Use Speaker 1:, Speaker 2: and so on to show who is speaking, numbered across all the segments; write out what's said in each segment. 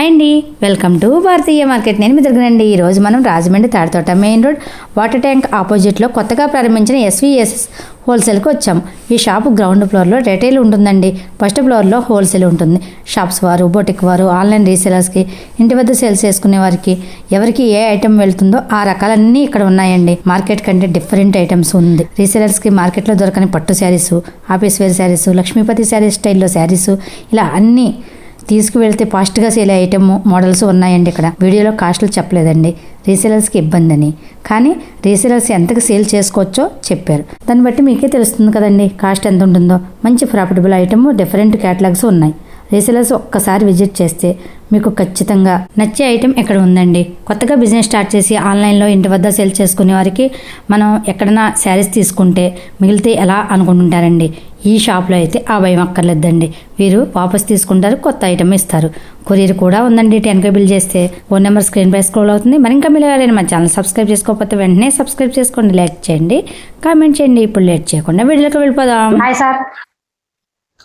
Speaker 1: Hi అండి. Welcome to Bharatiya market. నేను మీ దగ్గరండి ఈరోజు మనం Rajahmundry Tadithota main road water tank ఆపోజిట్లో కొత్తగా ప్రారంభించిన ఎస్వీఎస్ఎస్ హోల్సేల్కి వచ్చాం. ఈ షాప్ గ్రౌండ్ ఫ్లోర్లో రిటైల్ ఉంటుందండి. ఫస్ట్ ఫ్లోర్లో హోల్సేల్ ఉంటుంది. షాప్స్ వారు బొటిక్ వారు ఆన్లైన్ రీసేలర్స్కి ఇంటి వద్ద సేల్స్ చేసుకునే వారికి ఎవరికి ఏ ఐటెం వెళ్తుందో ఆ రకాలన్నీ ఇక్కడ ఉన్నాయండి. మార్కెట్ కంటే డిఫరెంట్ ఐటమ్స్ ఉంది. రీసేలర్స్కి మార్కెట్లో దొరకని పట్టు శారీస్ ఆఫీస్ వేర్ శారీస్ లక్ష్మీపతి శారీ స్టైల్లో శారీస్ ఇలా అన్నీ తీసుకువెళ్తే ఫాస్ట్గా సేల్ ఐటమ్ మోడల్స్ ఉన్నాయండి ఇక్కడ. వీడియోలో కాస్ట్లు చెప్పలేదండి. రీసేలర్స్కి ఇబ్బంది అని కానీ రీసేలర్స్ ఎంతకు సేల్ చేసుకోవచ్చో చెప్పారు. దాన్ని బట్టి మీకే తెలుస్తుంది కదండి కాస్ట్ ఎంత ఉంటుందో. మంచి ప్రాఫిటబుల్ ఐటమ్ డిఫరెంట్ క్యాటలాగ్స్ ఉన్నాయి. రీసేలర్స్ ఒక్కసారి విజిట్ చేస్తే మీకు ఖచ్చితంగా నచ్చే ఐటెం ఇక్కడ ఉందండి? కొత్తగా బిజినెస్ స్టార్ట్ చేసి ఆన్లైన్లో ఇంటి వద్ద సేల్ చేసుకునే వారికి మనం ఎక్కడైనా శారీస్ తీసుకుంటే మిగిలితే ఎలా అనుకుంటుంటారండి? ఈ షాప్లో అయితే ఆ భయం అక్కర్లేదండి. వీరు వాపస్ తీసుకుంటారు కొత్త ఐటమ్ ఇస్తారు. కొరియర్ కూడా ఉందండి టెన్ కే బిల్ చేస్తే. ఫోన్ నెంబర్ స్క్రీన్ పై స్క్రోల్ అవుతుంది. మరి ఇంకా మీరు ఎవరైనా మా ఛానల్ సబ్స్క్రైబ్ చేసుకోకపోతే వెంటనే సబ్స్క్రైబ్ చేసుకోండి లైక్ చేయండి కామెంట్ చేయండి. ఇప్పుడు లేట్ చేయకుండా వీడియోకి వెళ్ళిపోదాం. Hi sir.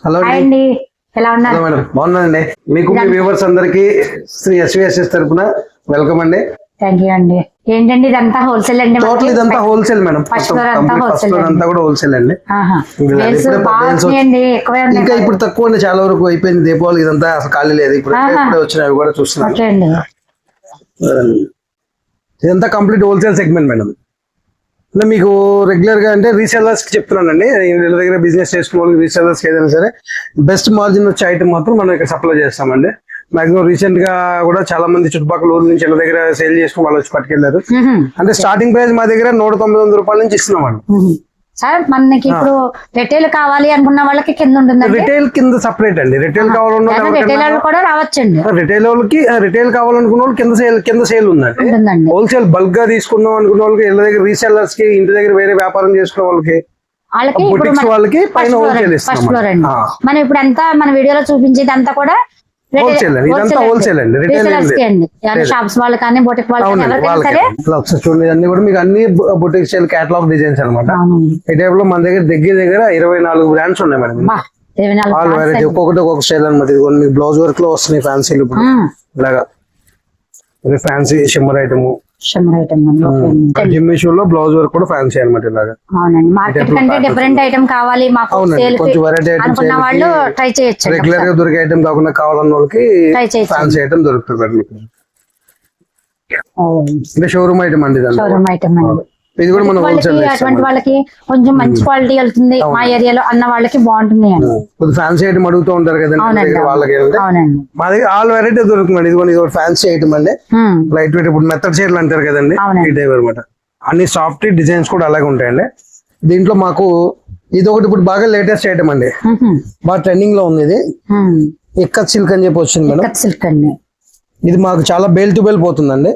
Speaker 2: హలో అండి.
Speaker 1: ఎలా
Speaker 2: హలో
Speaker 1: ఉన్నారు
Speaker 2: మేడం బాగున్నానండి. మీకు మీ వ్యూవర్స్ అందరికి శ్రీ ఎస్విఎస్ఎస్ తరపున వెల్కమ్ అండి.
Speaker 1: థ్యాంక్ యూ అండి. ఏంటండి ఇదంతా హోల్సేల్ అండి
Speaker 2: టోటల్ ఇదంతా హోల్సేల్ మేడం. ఫస్ట్ ఫ్లోర్ అంతా కూడా హోల్సేల్ అండి. ఇంకా ఇప్పుడే తక్కువ అండి చాలా వరకు అయిపోయింది. దీపావళి ఇదంతా అసలు ఖాళీ లేదు. ఇప్పుడు అవి కూడా చూస్తున్నాను.
Speaker 1: అండి.
Speaker 2: ఇదంతా కంప్లీట్ హోల్సేల్ సెగ్మెంట్ మేడం. అంటే మీకు రెగ్యులర్గా అంటే రీసెల్లర్స్కి చెప్తున్నానండి. వీళ్ళ దగ్గర బిజినెస్ చేసుకున్న వాళ్ళకి రీసెల్లర్స్ ఏదైనా సరే. బెస్ట్ మార్జిన్ వచ్చే ఐటమ్ మాత్రం మనం ఇక్కడ సప్లై చేస్తామండి. మాక్సిమం రీసెంట్గా కూడా చాలా మంది చుట్టుపక్కల ఊరు నుంచి వీళ్ళ దగ్గర సేల్ చేసుకుని వాళ్ళు వచ్చి
Speaker 1: పట్టుకెళ్ళారు.
Speaker 2: అంటే స్టార్టింగ్ ప్రైస్ మా దగ్గర నూట తొమ్మిది వందల రూపాయల నుంచి ఇస్తున్నామండి.
Speaker 1: మ్మ్. సార్ మనకి ఇప్పుడు రిటైల్ కావాలి అనుకున్న వాళ్ళకి కింద ఉంటుందండి.
Speaker 2: రిటైల్ కింద సపరేట్ అండి. రిటైల్ కావాలన్న
Speaker 1: రిటైల్ వాళ్ళు కూడా రావచ్చండి.
Speaker 2: రిటైల్ వాళ్ళకి రిటైల్ కావాలనుకున్న వాళ్ళు కింద సేల్ కింద సేల్ ఉందండి. హోల్సేల్ బల్క్గా తీసుకుందాం అనుకున్న వాళ్ళకి ఇళ్ళ దగ్గర రీసెల్లర్స్కి ఇంటి దగ్గర వేరే వ్యాపారం చేసుకున్న వాళ్ళకి
Speaker 1: వాళ్ళకి ఇప్పుడు
Speaker 2: వాళ్ళకి పైన హోల్సేల్
Speaker 1: మనం ఇప్పుడు ఎంత మన వీడియోలో చూపించేది అంతా కూడా
Speaker 2: హోల్సేల్ ఇదంతా హోల్సేల్ అండి రిటైల్
Speaker 1: షాప్స్ వాళ్ళు కానీ బొటిక్ వాళ్ళు సరే?
Speaker 2: ఒకసారి చూడండి అన్ని కూడా మీకు అన్ని బుటిక్ స్టైల్ కేటలాగ్ డిజైన్స్ అనమాట ఈ టైప్లో మన దగ్గర దగ్గర దగ్గర ఇరవై నాలుగు బ్రాండ్స్ ఉన్నాయి మేడం. All variety. ఒక్కొక్కటి ఒక్కొక్క స్టైల్ అనమాట ఇది మీకు బ్లౌజ్ వర్క్లో వస్తున్నాయి ఫ్యాన్సీలు ఇప్పుడు.
Speaker 1: మ్మ్.
Speaker 2: ఇలాగా. ఫ్యాన్సీ షిమ్మర్ ఐటమ్
Speaker 1: షిమ్మర్
Speaker 2: ఐటమ్లో బ్లౌజ్ వర్క్ కూడా ఫ్యాన్సీ అనమాట ఇలాగా.
Speaker 1: అవునండి. మార్కెట్ కంటే డిఫరెంట్ ఐటమ్ కావాలి మాకు సేల్ అనుకున్న వాళ్ళు ట్రై చేయొచ్చు
Speaker 2: రెగ్యులర్గా దొరికే ఐటమ్ కాకుండా కావాలన్న వాళ్ళకి ఫ్యాన్సీ ఐటమ్ దొరుకుతుంది మీకు షోరూమ్ ఐటమ్ అండి.
Speaker 1: షోరూమ్ ఐటమ్ అండి.
Speaker 2: ఇది కూడా మనం
Speaker 1: అటువంటి వాళ్ళకి కొంచెం మంచి క్వాలిటీ వెళ్తుంది మా ఏరియాలో అన్న వాళ్ళకి బాగుంటుంది అండి
Speaker 2: ఫ్యాన్సీ ఐటమ్ అడుగుతూ ఉంటారు కదండి వాళ్ళకి
Speaker 1: అవునండి.
Speaker 2: మా దగ్గర ఆల్ వెరైటీ దొరుకుతుంది ఇది ఇది ఫ్యాన్సీ ఐటమ్ అండి. లైట్ వెయిట్ ఇప్పుడు మెత్తడ్ చీరలు అంటారు కదండి. ఈ టైప్ అనమాట అన్ని సాఫ్ట్ డిజైన్స్ కూడా అలాగే ఉంటాయండి. దీంట్లో మాకు ఇది ఒకటి ఇప్పుడు బాగా లేటెస్ట్ ఐటమ్ అండి. బాగా ట్రెండింగ్లో ఉంది ఇది.
Speaker 1: ఉమ్.
Speaker 2: ఇక్కత్ సిల్క్ అని చెప్పి వచ్చింది మేడం.
Speaker 1: సిల్క్ అండి.
Speaker 2: ఇది మాకు చాలా బేల్ టు బేల్ పోతుందండి.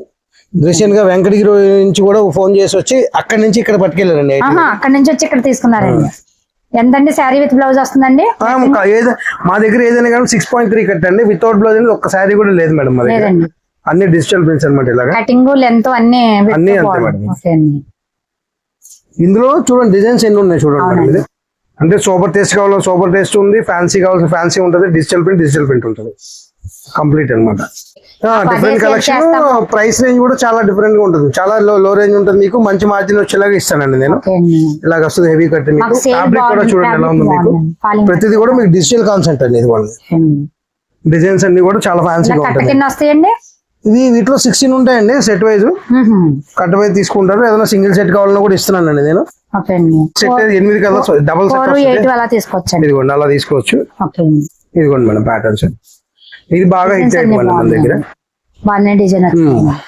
Speaker 2: రీసెంట్గా వెంకటగిరి నుంచి కూడా ఫోన్ చేసి వచ్చి అక్కడి నుంచి ఇక్కడ పట్టుకెళ్ళారండి
Speaker 1: అక్కడ నుంచి వచ్చి ఇక్కడ తీసుకున్నారండి. ఎంతండి శారీ విత్ బ్లౌజ్ వస్తుందండి?
Speaker 2: మా దగ్గర ఏదైనా కానీ సిక్స్ పాయింట్ త్రీ కట్ అండి వితౌట్ బ్లౌజ్ అనేది ఒక్క శారీ కూడా లేదు మేడం మా దగ్గర. అన్ని డిజిటల్ ప్రింట్స్ అనమాట ఇలాగా.
Speaker 1: కటింగ్ లెంత్ అన్ని
Speaker 2: అన్నీ అంతే. మేడం. ఇందులో చూడండి డిజైన్స్ ఎన్ని ఉన్నాయి చూడండి అంటే సూపర్ టేస్ట్ కావాలో సూపర్ టేస్ట్ ఉంది ఫ్యాన్సీ కావాల్సిన ఫ్యాన్సీ ఉంటుంది డిజిటల్ ప్రింట్ డిజిటల్ ప్రింట్ ఉంటుంది. కంప్లీట్ అనమాట డిఫరెంట్ కలెక్షన్. ప్రైస్ రేంజ్ కూడా చాలా డిఫరెంట్గా ఉంటుంది. చాలా లో లో రేంజ్ ఉంటుంది మీకు. మంచి మార్జిన్ వచ్చేలాగా ఇస్తానండి నేను. ఇలాగ వస్తుంది హెవీ కట్ మీకు. ఫ్యాబ్రిక్ కూడా చూడండి ఎలా ఉంది మీకు. ప్రతిదీ కూడా మీకు డిజిటల్ కాన్సెప్ట్ అండి ఇది డిజైన్స్ అన్ని కూడా చాలా ఫ్యాన్సీగా
Speaker 1: కింద వస్తాయండి?
Speaker 2: ఇది వీటిలో సిక్స్టీన్ ఉంటాయండి సెట్ వైజ్ కట్ వైజ్ తీసుకుంటారు. ఏదైనా సింగిల్ సెట్ కావాలన్నా కూడా ఇస్తున్నానండి నేను. సెట్ ఎనిమిది కలర్స్ డబల్ సెట్ ఇదిగోండి అలా తీసుకోవచ్చు. ఇదిగోండి మేడం ప్యాటర్న్స్ ఇది బాగా హిట్ మన దగ్గర.
Speaker 1: బాగానే డిజైన్ వచ్చింది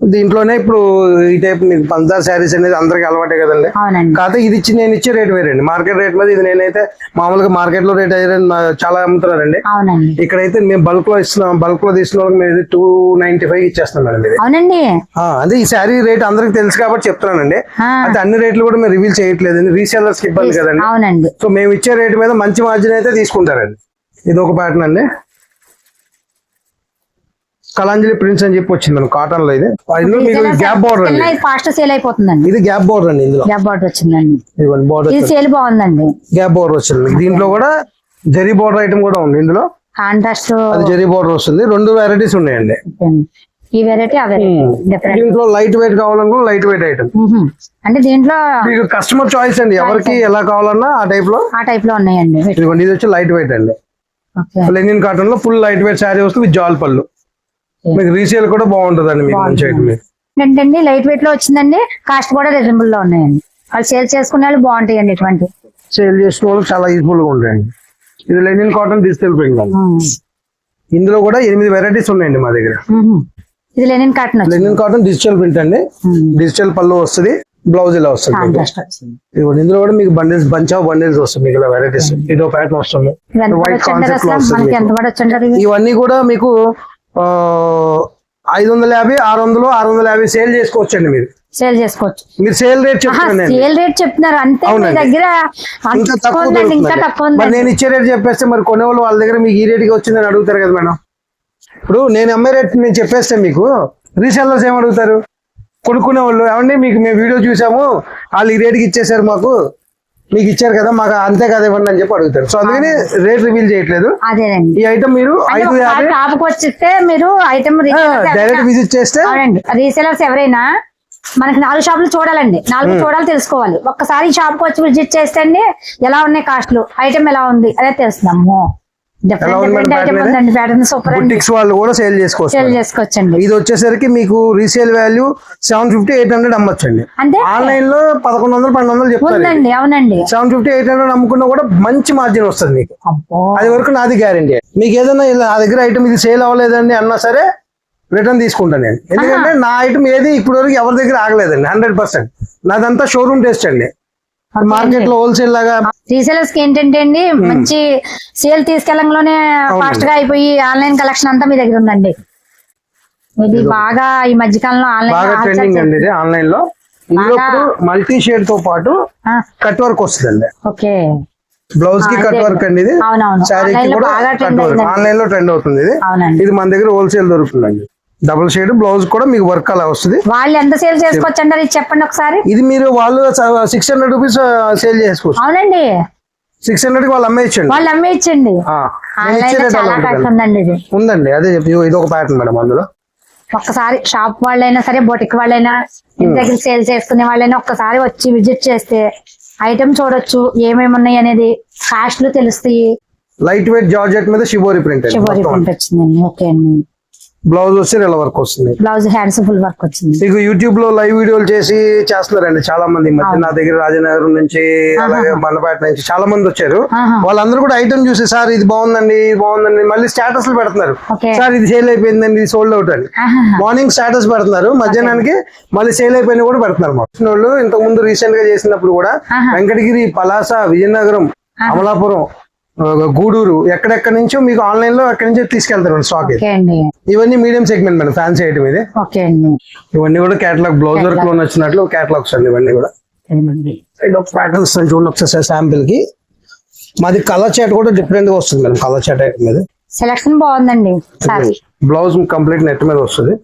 Speaker 2: దీంట్లోనే ఇప్పుడు ఈ టైప్ మీకు పంచదార శారీస్ అనేది అందరికి అలవాటే కదండి. కాకపోతే ఇది ఇచ్చి నేను ఇచ్చే రేట్ వేరండి. మార్కెట్ రేట్ మీద ఇది నేనైతే మామూలుగా మార్కెట్లో రేట్ అయితే చాలా అమ్ముతున్నారండి ఇక్కడైతే మేము బల్క్లో ఇస్తున్నాం బల్క్లో తీసుకున్న వాళ్ళకి మేము టూ నైన్టీ ఫైవ్ ఇచ్చేస్తాం
Speaker 1: అవునండి.
Speaker 2: అదే ఈ శారీ రేట్ అందరికి తెలుసు కాబట్టి చెప్తున్నానండి. అయితే అన్ని రేట్లు కూడా మేము రివీల్ చేయట్లేదు రీసెల్లర్స్ ఇబ్బంది కదండి.
Speaker 1: అవునండి.
Speaker 2: సో మేము ఇచ్చే రేట్ మీద మంచి మార్జిన్ అయితే తీసుకుంటారండి. ఇది ఒక ప్యాటర్న్ అండి. కలాంజలి ప్రింట్స్ అని చెప్పి వచ్చింది మనం కాటన్లో ఇది ఇందులో మీకు గ్యాప్ బార్డర్ అండి.
Speaker 1: ఫాస్ట్ సేల్ అయిపోతుందండి.
Speaker 2: ఇది గ్యాప్ బార్డర్ అండి ఇందులో.
Speaker 1: గ్యాప్ బార్డర్ వచ్చిందండి.
Speaker 2: ఇదిగోండి బార్డర్
Speaker 1: ఇది సేల్ బాగుందండి.
Speaker 2: గ్యాప్ బార్డర్ వచ్చింది. దీంట్లో కూడా జరీ బార్డర్ ఐటమ్ కూడా ఉంది ఇందులో.
Speaker 1: కాంట్రాస్ట్
Speaker 2: అది జెరీ బోర్డర్ వస్తుంది. రెండు వెరైటీస్ ఉన్నాయండి.
Speaker 1: ఈ వెరైటీ డిఫరెంట్
Speaker 2: దీంట్లో లైట్ వెయిట్ కావాలనుకో లైట్ వెయిట్ ఐటమ్
Speaker 1: అంటే దీంట్లో
Speaker 2: మీకు కస్టమర్ చాయిస్ అండి. ఎవరికి ఎలా కావాలన్నా ఆ టైప్లో
Speaker 1: ఆ టైప్లో ఉన్నాయండి.
Speaker 2: ఇది వచ్చి లైట్ వెయిట్ అండి. లెనిన్ కాటన్లో ఫుల్ లైట్ వెయిట్ శారీ వస్తుంది విత్ జాల్ పళ్ళు. మీకు రీసేల్ కూడా బాగుంటుంది అండి మీకు మంచి ఐటమ్
Speaker 1: ఏంటండి లైట్ వెయిట్లో వచ్చిందండి కాస్ట్ కూడా రీజనబుల్లో ఉన్నాయండి. వాళ్ళు సేల్ చేసుకునే వాళ్ళు బాగుంటాయండి ఇటువంటి.
Speaker 2: సేల్ చేసిన వాళ్ళకి చాలా యూస్ఫుల్గా ఉంటాయండి. ఇది లెనిన్ కాటన్ డిజిటల్ ప్రింట్ అండి ఇందులో కూడా ఎనిమిది వెరైటీస్ ఉన్నాయండి మా దగ్గర.
Speaker 1: ఇది linen cotton
Speaker 2: linen cotton digital print అండి. డిజిటల్ పళ్ళు వస్తుంది బ్లౌజ్ ఇలా వస్తుంది ఇందులో కూడా మీకు బండిల్స్ బంచ్ ఆఫ్ బండిల్స్ వస్తుంది మీకు ఇలా వెరైటీస్ ఇదో ప్యాటర్న్ వస్తుంది. వైట్ కాన్సెప్ట్ ఇవన్నీ కూడా మీకు ఐదు వందల యాభై ఆరు వందలు ఆరు వందల యాభై సేల్ చేసుకోవచ్చండి మీరు.
Speaker 1: సేల్ చేసుకోవచ్చు.
Speaker 2: మీరు సేల్ రేట్.
Speaker 1: సేల్ రేట్ చెప్తున్నారు. అంతే మీ. దగ్గర
Speaker 2: ఇంకా
Speaker 1: తక్కువ
Speaker 2: మరి నేను ఇచ్చే రేట్ చెప్పేస్తే మరి కొనేవాళ్ళు వాళ్ళ దగ్గర మీకు ఈ రేట్కి వచ్చిందని అడుగుతారు కదా మేడం. ఇప్పుడు నేను అమ్మే రేట్ నేను చెప్పేస్తే మీకు రీసెల్లర్స్ ఏం అడుగుతారు? కొనుక్కునే వాళ్ళు. ఏమండి మీకు మేము వీడియో చూసాము. వాళ్ళు ఈ రేట్కి ఇచ్చేసారు మాకు. మీకు ఇచ్చారు కదా మాకు అంతే కదా ఇవ్వండి అని చెప్పి అడుగుతారు. సో అందుకని రేట్ రివీల్ చేయట్లేదు. ఈ ఐటమ్ మీరు ఐదు
Speaker 1: వచ్చిస్తే మీరు ఐటమ్
Speaker 2: డైరెక్ట్ విజిట్ చేస్తే
Speaker 1: రీసేలర్స్ ఎవరైనా మనకి నాలుగు షాపులు చూడాలండి. నాలుగు చూడాలి తెలుసుకోవాలి. ఒక్కసారి షాప్కి వచ్చి విజిట్ చేస్తే అండి ఎలా ఉన్నాయి కాస్ట్లు ఐటమ్ ఎలా ఉంది? అదే తెలుస్తుందమ్మో
Speaker 2: బుటిక్స్ వాళ్ళు కూడా సేల్
Speaker 1: సేల్
Speaker 2: చేసుకోవచ్చు
Speaker 1: చేసుకోవచ్చండి.
Speaker 2: ఇది వచ్చేసరికి మీకు resale value seven fifty eight hundred అమ్మొచ్చండి. ఆన్లైన్లో పదకొండు వందలు పన్నెండు వందలు చెప్తారు
Speaker 1: ఉందండి అవునండి.
Speaker 2: సెవెన్ ఫిఫ్టీ ఎయిట్ హండ్రెడ్ అమ్ముకున్నా కూడా మంచి మార్జిన్ వస్తుంది మీకు. అది వరకు నాది గ్యారంటీ మీకు ఏదైనా నా దగ్గర ఐటమ్ ఇది సేల్ అవ్వలేదండి అన్నా సరే రిటర్న్ తీసుకుంటాను నేను. ఎందుకంటే నా ఐటమ్ ఏది ఇప్పటి వరకు ఎవరి దగ్గర ఆగలేదండి హండ్రెడ్ పర్సెంట్ నాదంతా షోరూమ్ టెస్ట్ అండి. మార్కెట్లో హోల్సేల్ లాగా
Speaker 1: రీసేలర్స్కి ఏంటంటే అండి మంచి సేల్ తీసుకెళ్ళంలోనే ఫాస్ట్గా అయిపోయి ఆన్లైన్ కలెక్షన్ అంతా మీ దగ్గర ఉందండి. ఇది బాగా ఈ మధ్య కాలంలో ఆన్లైన్
Speaker 2: ఆన్లైన్లో మల్టీ షేడ్తో పాటు కట్ వర్క్ వస్తుందండి.
Speaker 1: ఓకే. బ్లౌజ్కి
Speaker 2: కట్. వర్క్ అండి ఇది.
Speaker 1: లో
Speaker 2: కూడా కట్ వర్క్. ఆన్లైన్లో ట్రెండ్ అవుతుంది ఇది. ఇది మన దగ్గర హోల్సేల్ దొరుకుతుందండి. డబుల్ షేడ్ బ్లౌజ్ కూడా మీకు వర్క్ అలా వస్తుంది.
Speaker 1: వాళ్ళు ఎంత సేల్ చేసుకోవచ్చు అంటారు ఇది చెప్పండి ఒకసారి?
Speaker 2: ఇది మీరు వాళ్ళు సిక్స్ హండ్రెడ్ రూపీస్ సేల్ చేసుకోవచ్చు.
Speaker 1: అవునండి.
Speaker 2: సిక్స్ హండ్రెడ్కి వాళ్ళు అమ్మేయచ్చండి.
Speaker 1: వాళ్ళు అమ్మేయచ్చండి. లో ఉందండి
Speaker 2: అదే చెప్పి ఇది ఒక ప్యాటర్న్ మేడం అందులో.
Speaker 1: ఒక్కసారి షాప్ వాళ్ళైనా సరే బొటిక్ వాళ్ళైనా ఇంటి దగ్గర సేల్ చేసుకునే వాళ్ళైనా ఒక్కసారి వచ్చి విజిట్ చేస్తే ఐటమ్ చూడొచ్చు ఏమేమి ఉన్నాయి అనేది కాస్ట్లు తెలుస్తాయి.
Speaker 2: లైట్ వెయిట్ జార్జెట్ మీద షిబోరి ప్రింట్
Speaker 1: చివరి ప్రింట్ వచ్చిందండి ఓకే అండి.
Speaker 2: బ్లౌజ్ వస్తే ఇలా వర్క్ వస్తుంది.
Speaker 1: బ్లౌజ్ హ్యాండ్స్ ఫుల్ వర్క్ వచ్చింది.
Speaker 2: మీకు యూట్యూబ్లో లైవ్ వీడియోలు చేసి చేస్తున్నారండి చాలా మంది మధ్య నా దగ్గర రాజనగర్ నుంచి అలాగే బండపేట నుంచి చాలా మంది వచ్చారు. వాళ్ళందరూ కూడా ఐటమ్ చూసి సార్ ఇది బాగుందండి ఇది బాగుందండి. మళ్ళీ స్టేటస్ పెడుతున్నారు. సార్ ఇది సేల్ అయిపోయిందండి ఇది సోల్డ్ అవుట్ అని. మార్నింగ్ స్టేటస్ పెడుతున్నారు. మధ్యాహ్నానికి మళ్ళీ సేల్ అయిపోయిన కూడా పెడుతున్నారు. వచ్చిన వాళ్ళు ఇంతకు ముందు రీసెంట్గా చేసినప్పుడు కూడా. వెంకటగిరి పలాస విజయనగరం అమలాపురం గూడూరు ఎక్కడెక్కడి నుంచో మీకు ఆన్లైన్లో అక్కడి నుంచి తీసుకెళ్తారు స్టాక్ ఇవన్నీ medium segment madam fancy item ఇది.
Speaker 1: ఓకే అండి.
Speaker 2: ఇవన్నీ కూడా కేటలాగ్ బ్లౌజ్ వర్క్లో వచ్చినట్లు కేటలాగ్స్ అండి ఇవన్నీ కూడా. ప్యాటర్న్స్ చూడండి ఒకసారి శాంపిల్కి. మాది కలర్ చాట్ కూడా డిఫరెంట్గా వస్తుంది మేడం కలర్ చాట్ ఐటమ్ మీద.
Speaker 1: సెలక్షన్ బాగుందండి సారీ
Speaker 2: బ్లౌజ్ కంప్లీట్ నెట్ మీద వస్తుంది.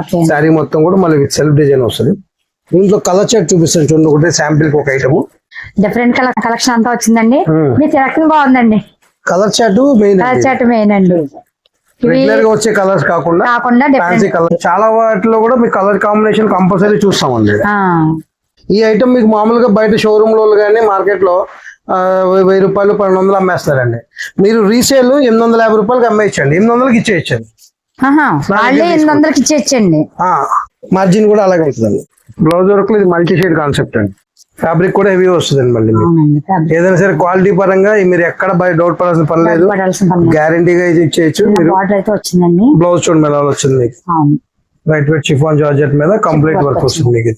Speaker 1: ఓకే
Speaker 2: శారీ మొత్తం కూడా మళ్ళీ విత్ సెల్ఫ్ డిజైన్ వస్తుంది. దీంట్లో కలర్ చాట్ చూపిస్తాను చూడండి ఒకటే శాంపిల్ ఒక ఐటమ్
Speaker 1: డిఫరెంట్ కలర్ కలెక్షన్ అంతా వచ్చిందండి.
Speaker 2: Hmm.
Speaker 1: మీ సెలక్షన్ బాగుందండి.
Speaker 2: Colour chart main
Speaker 1: colour chart main అండి.
Speaker 2: రెగ్యులర్గా వచ్చే కలర్స్ కాకుండా
Speaker 1: కాకుండా
Speaker 2: ఫ్యాన్సీ కలర్ చాలా వాటిలో కూడా మీ కలర్ కాంబినేషన్ కంపల్సరీ చూస్తామండి. ఈ ఐటమ్ మీకు మామూలుగా బయట షోరూమ్లో కానీ మార్కెట్లో వెయ్యి రూపాయలు పన్నెండు వందలు అమ్మేస్తారండి. మీరు రీసేల్ ఎనిమిది వందల యాభై రూపాయలకి అమ్మేయచ్చండి. ఎనిమిది వందలకి ఇచ్చేయచ్చండి.
Speaker 1: వాళ్ళే ఎనిమిది వందలకి
Speaker 2: మార్జిన్ కూడా అలాగే అవుతుందండి. బ్లౌజ్ వర్క్ ఇది మల్టీ షేడ్ కాన్సెప్ట్ అండి. ఫ్యాబ్రిక్ కూడా హెవీ వస్తుందండి మళ్ళీ ఏదైనా సరే క్వాలిటీ పరంగా మీరు ఎక్కడ డౌట్ పడాల్సిన పని లేదు. గ్యారంటీగా ఇది ఇచ్చేయచ్చు. బ్లౌజ్ చూడండి ఎలా వచ్చింది మీకు. రైట్ వెయిట్ చిఫాన్ జార్జెట్ మీద కంప్లీట్ వర్క్ వస్తుంది మీకు.